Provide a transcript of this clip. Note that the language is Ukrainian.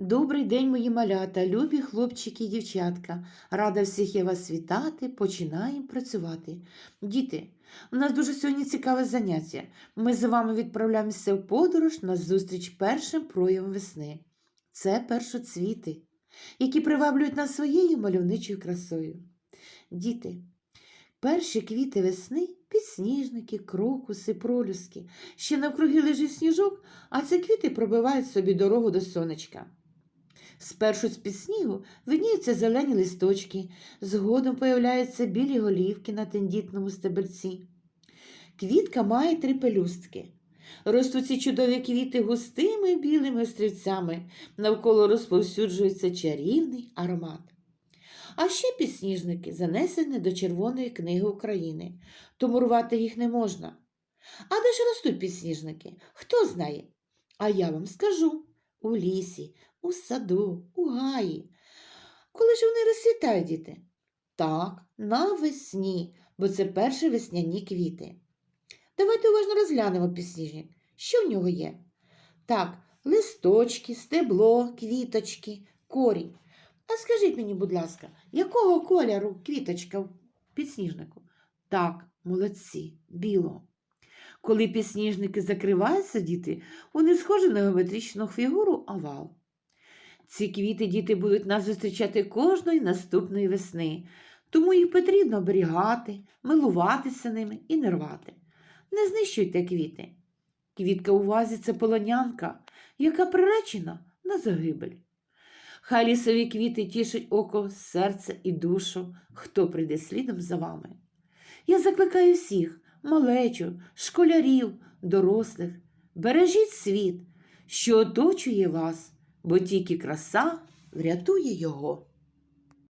Добрий день, мої малята, любі хлопчики і дівчатка. Рада всіх я вас вітати. Починаємо працювати. Діти, у нас дуже сьогодні цікаве заняття. Ми з вами відправляємося в подорож на зустріч першим проявам весни. Це першоцвіти, які приваблюють нас своєю мальовничою красою. Діти, перші квіти весни підсніжники, крокуси, пролюски. Ще навкруги лежить сніжок, а ці квіти пробивають собі дорогу до сонечка. Спершу з-під снігу видніються зелені листочки, згодом появляються білі голівки на тендітному стебельці. Квітка має три пелюстки. Ростуть ці чудові квіти густими білими острівцями, навколо розповсюджується чарівний аромат. А ще підсніжники занесені до Червоної книги України, тому рвати їх не можна. А де ж ростуть підсніжники? Хто знає? А я вам скажу у лісі, у саду, у гаї. Коли ж вони розцвітають, діти? Так, навесні, бо це перші весняні квіти. Давайте уважно розглянемо підсніжник. Що в нього є? Так, листочки, стебло, квіточки, корінь. А скажіть мені, будь ласка, якого кольору квіточка в підсніжнику? Так, молодці, білого. Коли підсніжники закриваються, діти, вони схожі на геометричну фігуру овал. Ці квіти діти будуть нас зустрічати кожної наступної весни, тому їх потрібно оберігати, милуватися ними і не рвати. Не знищуйте квіти. Квітка у вазі це полонянка, яка приречена на загибель. Хай лісові квіти тішать око, серце і душу, хто прийде слідом за вами. Я закликаю всіх, малечу, школярів, дорослих, бережіть світ, що оточує вас, бо тільки краса врятує його.